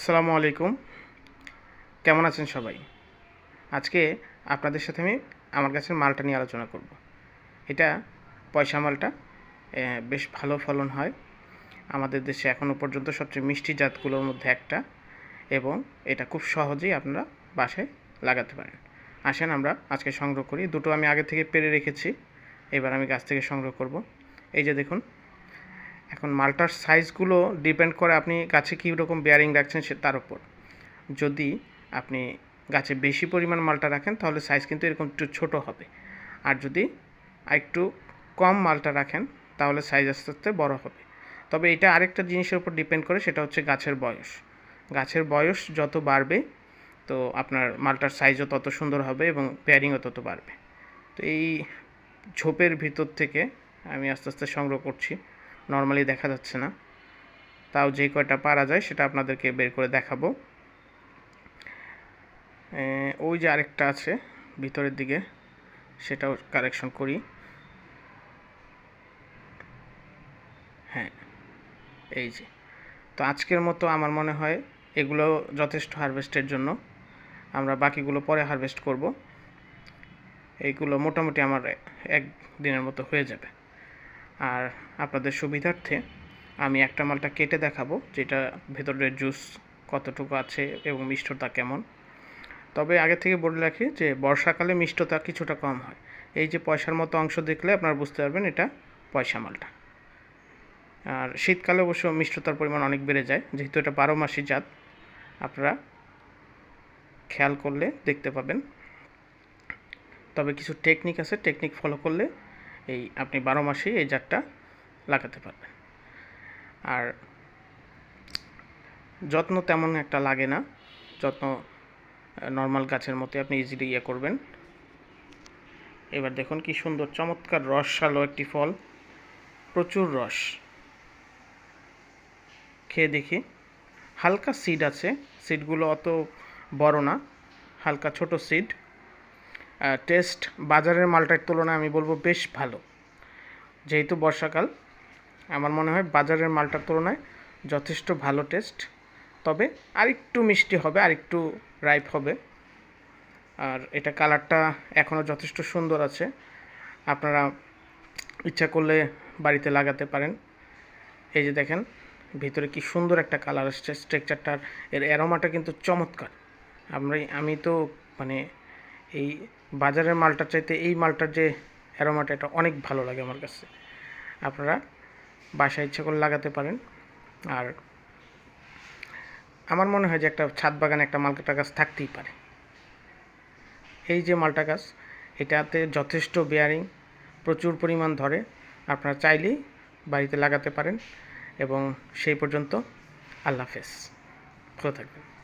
আসসালামু আলাইকুম। কেমন আছেন সবাই? আজকে আপনাদের সাথে আমি আমার কাছের মালটা নিয়ে আলোচনা করব। এটা পয়সা মালটা বেশ ভালো ফলন হয়। আমাদের দেশে এখনও পর্যন্ত সবচেয়ে মিষ্টি জাতগুলোর মধ্যে একটা এবং এটা খুব সহজেই আপনারা বাসায় লাগাতে পারেন। আসেন আমরা আজকে সংগ্রহ করি। দুটো আমি আগে থেকে পেরে রেখেছি। এবার আমি গাছ থেকে সংগ্রহ করব। এই যে দেখুন এখন মালটার সাইজগুলো ডিপেন্ড করে আপনি গাছে কী রকম বেয়ারিং রাখছেন সে তার উপর। যদি আপনি গাছে বেশি পরিমাণ মালটা রাখেন, তাহলে সাইজ কিন্তু এরকম একটু ছোটো হবে। আর যদি একটু কম মালটা রাখেন, তাহলে সাইজ আস্তে আস্তে বড় হবে। তবে এটা আরেকটা জিনিসের উপর ডিপেন্ড করে, সেটা হচ্ছে গাছের বয়স। গাছের বয়স যত বাড়বে, তো আপনার মালটার সাইজও তত সুন্দর হবে এবং পেয়ারিংও তত বাড়বে। তো এই ঝোপের ভিতর থেকে আমি আস্তে আস্তে সংগ্রহ করছি। নর্মালি দেখা যাচ্ছে না। তাও যে কয়টা পারা যায় সেটা আপনাদেরকে বের করে দেখাবো। ওই যে আরেকটা আছে ভিতরের দিকে, সেটাও কারেকশন করি। হ্যাঁ এই যে। তো আজকের মতো আমার মনে হয় এগুলো যথেষ্ট হারভেস্টের জন্য। আমরা বাকিগুলো পরে হারভেস্ট করব। এইগুলো মোটামুটি আমার এক দিনের মতো হয়ে যাবে। আর আপনাদের সুবিধার্থে আমি একটা মালটা কেটে দেখাবো, যেটা ভেতরের জুস কতটুকু আছে এবং মিষ্টতা কেমন। তবে আগে থেকে বলে রাখি যে, বর্ষাকালে মিষ্টতা কিছুটা কম হয়। এই যে পয়সার মতো অংশ দেখলে আপনারা বুঝতে পারবেন এটা পয়সা মালটা। আর শীতকালে অবশ্য মিষ্টতার পরিমাণ অনেক বেড়ে যায়, যেহেতু এটা বারো মাসি জাত। আপনারা খেয়াল করলে দেখতে পাবেন। তবে কিছু টেকনিক আছে, টেকনিক ফলো করলে এই আপনি বারো মাসেই এই জাতটা লাগাতে পারবেন। আর যত্ন তেমন একটা লাগে না। যত্ন নর্মাল গাছের মতো আপনি ইজিলি ইয়ে করবেন। এবার দেখুন কি সুন্দর, চমৎকার রসালো একটি ফল। প্রচুর রস। খেয়ে দেখি। হালকা সিড আছে। সিডগুলো অত বড় না। হালকা ছোট সিড টেস্ট বাজারের মালটার তুলনায় আমি বলব বেশ ভালো। যেহেতু বর্ষাকাল, আমার মনে হয় বাজারের মালটার তুলনায় যথেষ্ট ভালো টেস্ট তবে আরেকটু মিষ্টি হবে, আরেকটু রাইপ হবে। আর এটা কালারটা এখনও যথেষ্ট সুন্দর আছে। আপনারা ইচ্ছা করলে বাড়িতে লাগাতে পারেন। এই যে দেখেন, ভিতরে কি সুন্দর একটা কালার আসছে। স্ট্রাকচারটার এর অ্যারোমাটা কিন্তু চমৎকার। আমরা, আমি তো মানে এই বাজারের মালটার চাইতে এই মালটার যে অ্যারোমাটা এটা অনেক ভালো লাগে আমার কাছে। আপনারা বাসায় ইচ্ছা করে লাগাতে পারেন। আর আমার মনে হয় যে একটা ছাদ বাগানে একটা মালটা গাছ থাকতেই পারে। এই যে মালটা গাছ, এটাতে যথেষ্ট বেয়ারিং প্রচুর পরিমাণ ধরে। আপনারা চাইলেই বাড়িতে লাগাতে পারেন। এবং সেই পর্যন্ত আল্লাহ হাফেজ। ভালো থাকবেন।